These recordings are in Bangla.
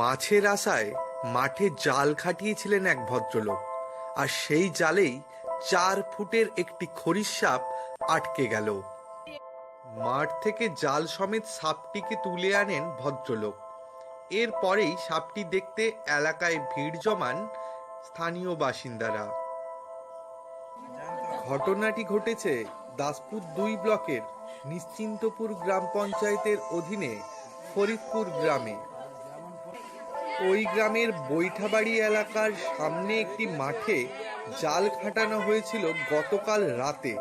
মাছের আশায় মাঠে জাল খাটিয়েছিলেন এক ভদ্রলোক, আর সেই জালেই চার ফুটের একটি খরিস সাপ আটকে গেল। মাঠ থেকে জাল সমেত সাপটিকে তুলে আনেন ভদ্রলোক। এরপরেই সাপটি দেখতে এলাকায় ভিড় জমান স্থানীয় বাসিন্দারা। ঘটনাটি ঘটেছে দাসপুর দুই ব্লকের নিশ্চিন্তপুর গ্রাম পঞ্চায়েতের অধীনে ফরিদপুর গ্রামে। ওই গ্রামের বৈঠাবাড়ি এলাকার সামনে একটি মাঠে জাল খাটানো হয়েছিল গতকাল রাতে।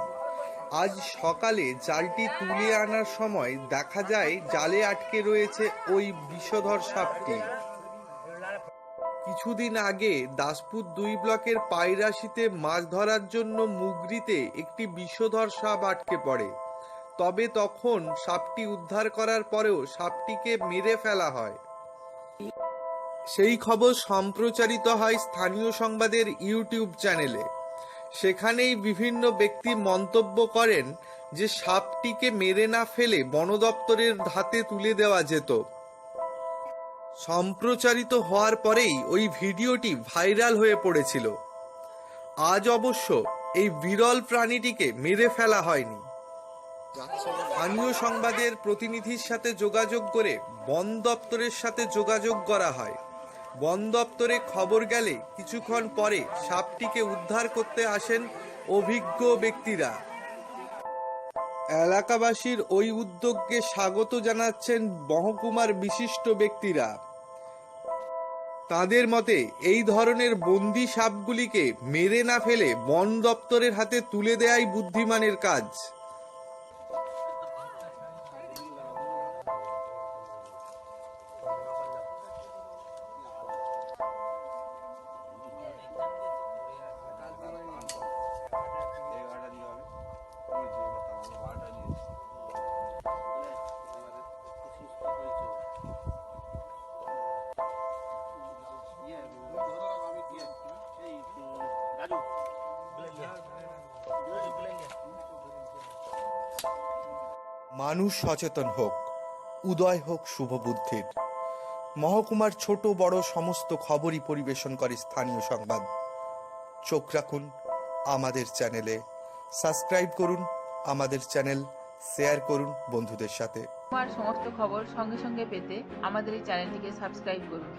আজ সকালে জালটি তুলে আনার সময় দেখা যায় জালে আটকে রয়েছে ওই বিষধর সাপটি। কিছুদিন আগে দাসপুর দুই ব্লকের পায়রাশিতে মাছ ধরার জন্য মুগরিতে একটি বিষধর সাপ আটকে পড়ে। তবে তখন সাপটি উদ্ধার করার পরেও সাপটিকে মেরে ফেলা হয়। সেই খবর সম্প্রচারিত হয় স্থানীয় সংবাদের ইউটিউব চ্যানেলে। সেখানেই বিভিন্ন ব্যক্তি মন্তব্য করেন যে সাপটিকে মেরে না ফেলে বন দপ্তরের তুলে দেওয়া যেত। সম্প্রচারিত হওয়ার পরেই ওই ভিডিওটি ভাইরাল হয়ে পড়েছিল। আজ অবশ্য এই বিরল প্রাণীটিকে মেরে ফেলা হয়নি। স্থানীয় সংবাদের প্রতিনিধির সাথে যোগাযোগ করে বন দপ্তরের সাথে যোগাযোগ করা হয়। বন দপ্তরে খবর গেলে কিছুক্ষণ পরে সাপটিকে উদ্ধার করতে আসেন অভিজ্ঞ ব্যক্তিরা। এলাকাবাসীর ওই উদ্যোগকে স্বাগত জানাচ্ছেন মহকুমার বিশিষ্ট ব্যক্তিরা। তাদের মতে, এই ধরনের বন্দি সাপগুলিকে মেরে না ফেলে বন দপ্তরের হাতে তুলে দেয়াই বুদ্ধিমানের কাজ। মানুষ সচেতন হোক, উদয় হোক শুভ বুদ্ধির। মহকুমার ছোট বড় সমস্ত খবরই পরিবেশন করে স্থানীয় সংবাদ। চোখ রাখুন আমাদের চ্যানেলে। সাবস্ক্রাইব করুন আমাদের চ্যানেল, শেয়ার করুন বন্ধুদের সাথে। আমার সমস্ত খবর সঙ্গে সঙ্গে পেতে আমাদের এই চ্যানেলটিকে সাবস্ক্রাইব করুন।